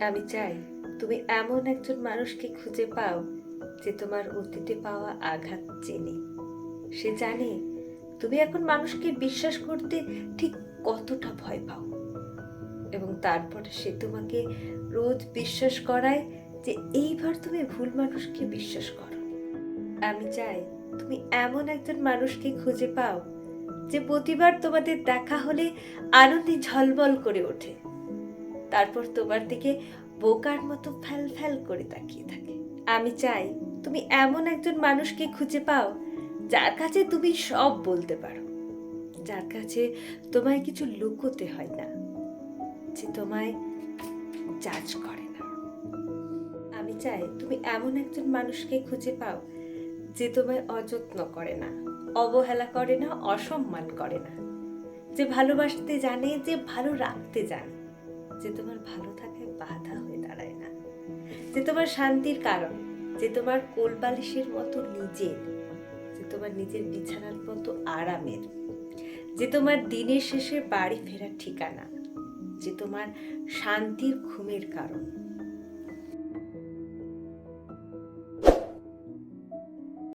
আমি চাই তুমি এমন একজন মানুষকে খুঁজে পাও যে তোমার অতীতে পাওয়া আঘাত চেনে। সে জানে তুমি এখন মানুষকে বিশ্বাস করতে ঠিক কতটা ভয় পাও। এবং তারপরে সে তোমাকে রোজ বিশ্বাস করায় যে এইবার তুমি ভুল মানুষকে বিশ্বাস করো। আমি চাই তুমি এমন একজন মানুষকে খুঁজে পাও যে প্রতিবার তোমাদের দেখা হলে আনন্দে ঝলমল করে ওঠে। তারপর তোমার দিকে বোকার মতো ফ্যাল ফ্যাল করে তাকিয়ে থাকে। আমি চাই তুমি এমন একজন মানুষকে খুঁজে পাও যার কাছে তুমি সব বলতে পারো, যার কাছে তোমায় কিছু লুকোতে হয় না, যে তোমায় জাজ করে না। আমি চাই তুমি এমন একজন মানুষকে খুঁজে পাও যে তোমায় অযত্ন করে না, অবহেলা করে না, অসম্মান করে না, যে ভালোবাসতে জানে, যে ভালো রাখতে জানে। যে তোমার ভালো থাকায় বাধা হয়ে দাঁড়ায় না। যে তোমার শান্তির কারণ, যে তোমার কোলবালিশের মতো নিজের, যে তোমার নিজের বিছানার মতো আরামের, যে তোমার দিনের শেষে বাড়ি ফেরার ঠিকানা, যে তোমার শান্তির ঘুমের কারণ।